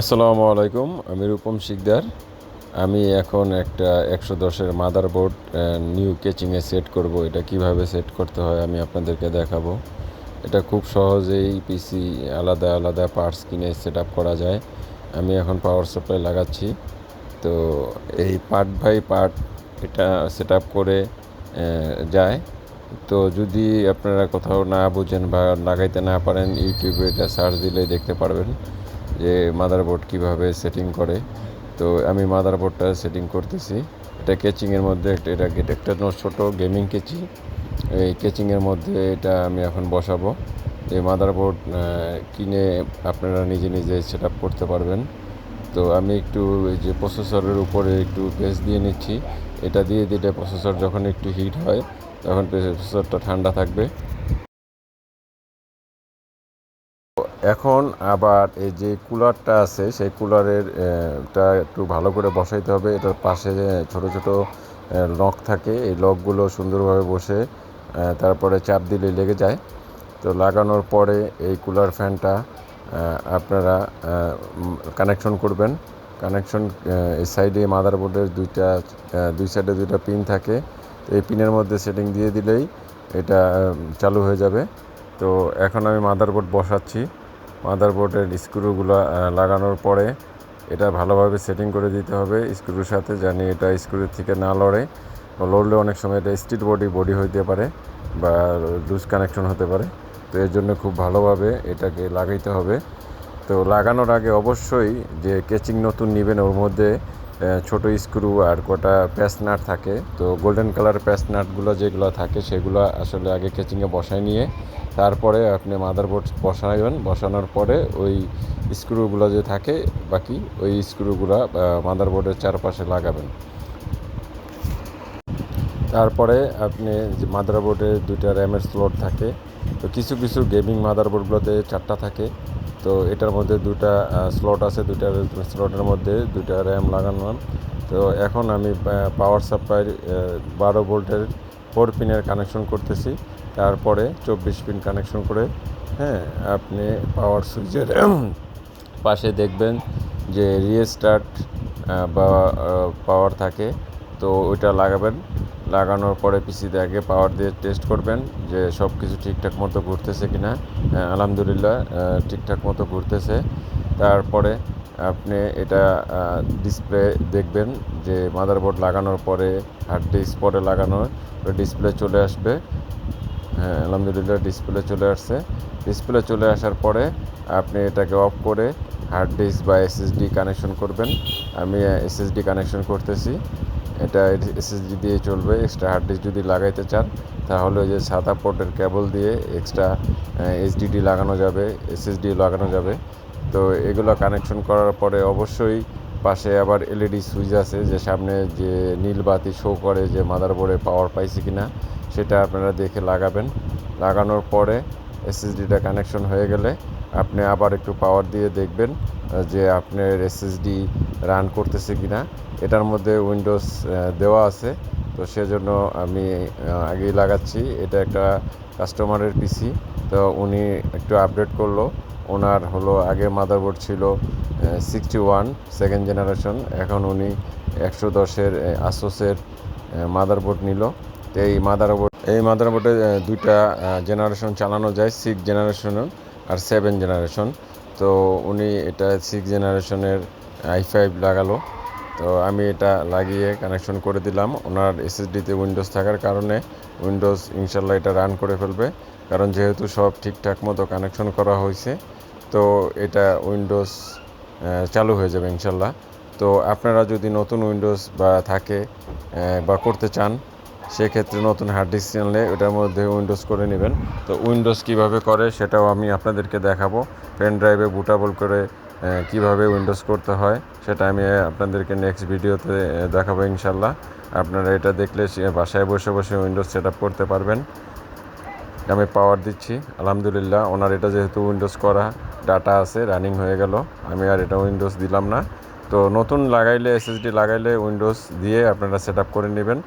আসসালামু আলাইকুম, আমি রূপম শিকদার। আমি এখন একটা একশো দশের মাদার বোর্ড নিউ কেচিংয়ে সেট করব। এটা কীভাবে সেট করতে হয় আমি আপনাদেরকে দেখাবো। এটা খুব সহজেই পিসি আলাদা আলাদা পার্টস কিনে সেট করা যায়। আমি এখন পাওয়ার সাপ্লাই লাগাচ্ছি। তো এই পার্ট বাই পার্ট এটা সেট করে যায়। তো যদি আপনারা কোথাও না বুঝেন বা লাগাইতে না পারেন, ইউটিউবে এটা সার্চ দিলেই দেখতে পারবেন। যে মাদারবোর্ড কীভাবে সেটিং করে, তো আমি মাদারবোর্ডটা সেটিং করতেছি। এটা কেচিংয়ের মধ্যে একটা, এটা একটা ছোটো গেমিং কেচি এই কেচিংয়ের মধ্যে এটা আমি এখন বসাবো। এই মাদারবোর্ড কিনে আপনারা নিজে নিজে সেট আপ করতে পারবেন। তো আমি একটু যে প্রসেসরের উপরে একটু পেস্ট দিয়ে নিচ্ছি। এটা দিয়ে দিলে প্রসেসর যখন একটু হিট হয়, তখন প্রসেসরটা ঠান্ডা থাকবে। এখন আবার এই যে কুলারটা আছে, সেই কুলারের টা একটু ভালো করে বসাইতে হবে। এটার পাশে ছোট ছোট লক থাকে, এই লকগুলো সুন্দরভাবে বসে তারপরে চাপ দিলে লেগে যায়। তো লাগানোর পরে এই কুলার ফ্যানটা আপনারা কানেকশন করবেন। কানেকশন এই সাইডে মাদারবোর্ডের দুইটা দুই সাইডে দুইটা পিন থাকে। তো এই পিনের মধ্যে সেটিং দিয়ে দিলেই এটা চালু হয়ে যাবে। তো এখন আমি মাদারবোর্ড বসাচ্ছি। মাদারবোর্ডের স্ক্রুগুলো লাগানোর পরে এটা ভালোভাবে সেটিং করে দিতে হবে স্ক্রুর সাথে, জানি এটা স্ক্রুর থেকে না লড়ে। লড়লে অনেক সময় এটা স্টিল বডি বডি হইতে পারে বা লুজ কানেকশন হতে পারে। তো এর জন্য খুব ভালোভাবে এটাকে লাগাইতে হবে। তো লাগানোর আগে অবশ্যই যে কেচিং নতুন নেবেন, ওর মধ্যে ছোট স্ক্রু আর কটা প্যাসনাট থাকে। তো গোল্ডেন কালার প্যাসনাটগুলো যেগুলো থাকে, সেগুলো আসলে আগে কেচিংয়ে বসায় নিয়ে তারপরে আপনি মাদারবোর্ড বসাবেন বসানোর পরে ওই স্ক্রুগুলো যে থাকে, বাকি ওই স্ক্রুগুলো মাদারবোর্ডের চারপাশে লাগাবেন। তারপরে আপনি যে মাদারবোর্ডে দুইটা র্যামের স্লট থাকে, তো কিছু কিছু গেমিং মাদারবোর্ডগুলোতে চারটা থাকে। তো এটার মধ্যে দুটা স্লট আছে, দুইটা স্লটের মধ্যে দুইটা র্যাম লাগানো। তো এখন আমি পাওয়ার সাপ্লাই বারো ভোল্টের ফোর পিনের কানেকশন করতেছি। তারপরে চব্বিশ পিন কানেকশন করে হ্যাঁ আপনি পাওয়ার সুইচের পাশে দেখবেন যে রিস্টার্ট বা পাওয়ার থাকে, তো ওইটা লাগাবেন। লাগানোর পরে পিসিতে আগে পাওয়ার দিয়ে টেস্ট করবেন যে সব কিছু ঠিকঠাক মতো ঘুরতেছে কি না আলহামদুলিল্লাহ ঠিকঠাক মতো ঘুরতেছে। তারপরে আপনি এটা ডিসপ্লে দেখবেন যে মাদারবোর্ড লাগানোর পরে হার্ড ডিস্ক পরে লাগানোর ডিসপ্লে চলে আসবে। হ্যাঁ আলহামদুলিল্লাহ ডিসপ্লে চলে আসছে। ডিসপ্লে চলে আসার পরে আপনি এটাকে অফ করে হার্ড ডিস্ক বা এসএসডি কানেকশন করবেন। আমি এসএসডি কানেকশন করতেছি। এটা এসএসডি দিয়ে চলবে এক্সট্রা হার্ড ডিস্ক যদি লাগাইতে চান, তাহলে ওই যে সাদা পোর্টের কেবল দিয়ে এক্সট্রা এইচডিডি লাগানো যাবে এসএসডি লাগানো যাবে। তো এগুলো কানেকশন করার পরে অবশ্যই পাশে আবার এলইডি সুইচ আছে, যে সামনে যে নীল বাতি শো করে যে মাদারবোর্ডে পাওয়ার পাইছে কিনা, সেটা আপনারা দেখে লাগাবেন। লাগানোর পরে এসএসডিটা কানেকশন হয়ে গেলে আপনি আবার একটু পাওয়ার দিয়ে দেখবেন যে আপনার এসএসডি রান করতেছে কিনা। এটার মধ্যে উইন্ডোজ দেওয়া আছে। তো সেজন্য আমি আগেই লাগাচ্ছি। এটা একটা কাস্টমারের পিসি তো উনি একটু আপডেট করল। ওনার হলো আগে মাদারবোর্ড ছিল সিক্সটি ওয়ান সেকেন্ড জেনারেশন এখন উনি একশো দশের আসোসের মাদারবোর্ড নিল। তো এই মাদারবোর্ড এই মাদারবোর্ডে দুইটা জেনারেশন চালানো যায় সিক্স জেনারেশন আর সেভেন জেনারেশন তো উনি এটা সিক্স জেনারেশনের আই ফাইভ লাগালো। তো আমি এটা লাগিয়ে কানেকশন করে দিলাম। ওনার এসএসডিতে উইন্ডোজ থাকার কারণে উইন্ডোজ ইনশাল্লাহ এটা রান করে ফেলবে। কারণ যেহেতু সব ঠিকঠাক মতো কানেকশন করা হয়েছে, তো এটা উইন্ডোজ চালু হয়ে যাবে ইনশাল্লাহ। তো আপনারা যদি নতুন উইন্ডোজ বা থাকে বা করতে চান সেক্ষেত্রে নতুন হার্ড ডিস্ক আনলে ওটার মধ্যে উইন্ডোজ করে নেবেন। তো উইন্ডোজ কীভাবে করে সেটাও আমি আপনাদেরকে দেখাবো। পেন ড্রাইভে বুটাবল করে কীভাবে উইন্ডোজ করতে হয় সেটা আমি আপনাদেরকে নেক্সট ভিডিওতে দেখাবো ইনশাল্লাহ আপনারা এটা দেখলে বাসায় বসে বসে উইন্ডোজ সেট করতে পারবেন। আমি পাওয়ার দিচ্ছি, আলহামদুলিল্লাহ। ওনার এটা যেহেতু উইন্ডোজ করা ডাটা আছে রানিং হয়ে গেল। আমি আর এটা উইন্ডোজ দিলাম না। তো নতুন লাগাইলে এসএসডি লাগাইলে উইন্ডোজ দিয়ে আপনারা সেট করে নেবেন।